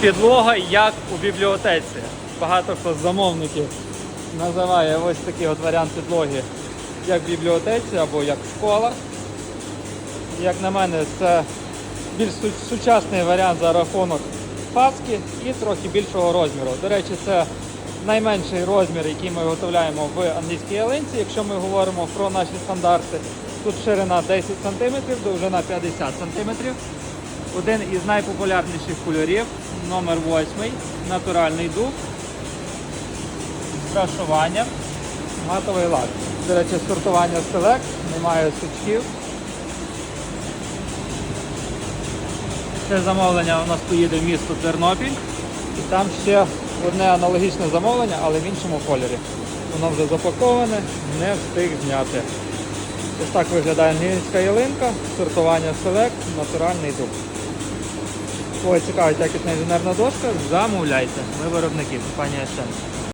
Підлога як у бібліотеці. Багато хто з замовників називає ось такий от варіант підлоги як в бібліотеці або як в школах. Як на мене, це більш сучасний варіант за рахунок паски і трохи більшого розміру. До речі, це найменший розмір, який ми виготовляємо в англійській ялинці. Якщо ми говоримо про наші стандарти, тут ширина 10 см, довжина 50 см. Один із найпопулярніших кольорів, номер 8, натуральний дуб, крашування, матовий лак. До речі, сортування Select, немає сучків. Це замовлення у нас поїде в місто Тернопіль. І там ще одне аналогічне замовлення, але в іншому кольорі. Воно вже запаковане, не встиг зняти. Ось так виглядає англійська ялинка, сортування Select, натуральний дуб. Ой, цікавить якісна інженерна дошка, замовляйте. Ми виробники, компанія Шен.